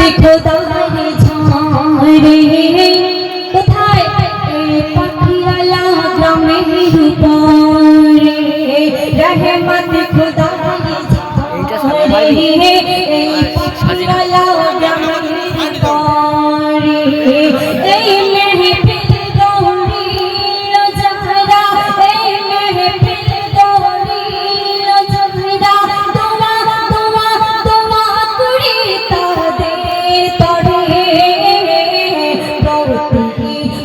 মাতে খোদারে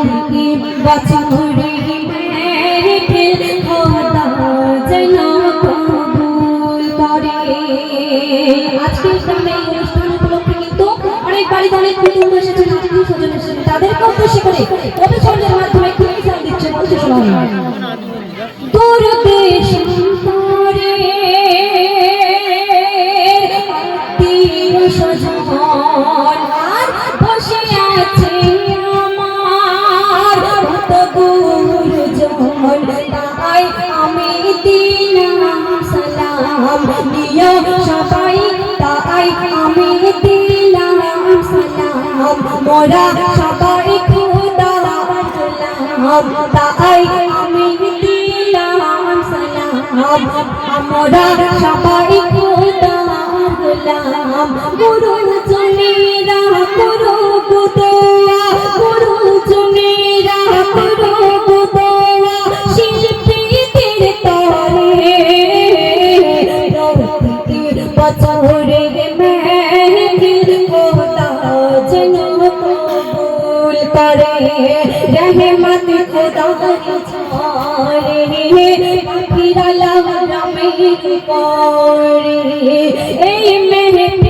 প্রতি বছরে মেহফিল খোদা যেন কবুল করে। আজকে অনুষ্ঠান উপলক্ষে কিন্তু অনেক বাড়িতে অনেক কুটুম্ব এসেছে সালাম নিয় সবাই তাই আমি দিলাম সালাম। মোরা সবাই খুদা গোলাম তাই আমি দিলাম সালাম। আমরা সবাই है रहमत खुदा की छाए है फिर अल्लाह में पड़े ए मेरे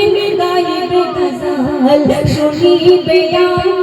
শুনিবে আমার মা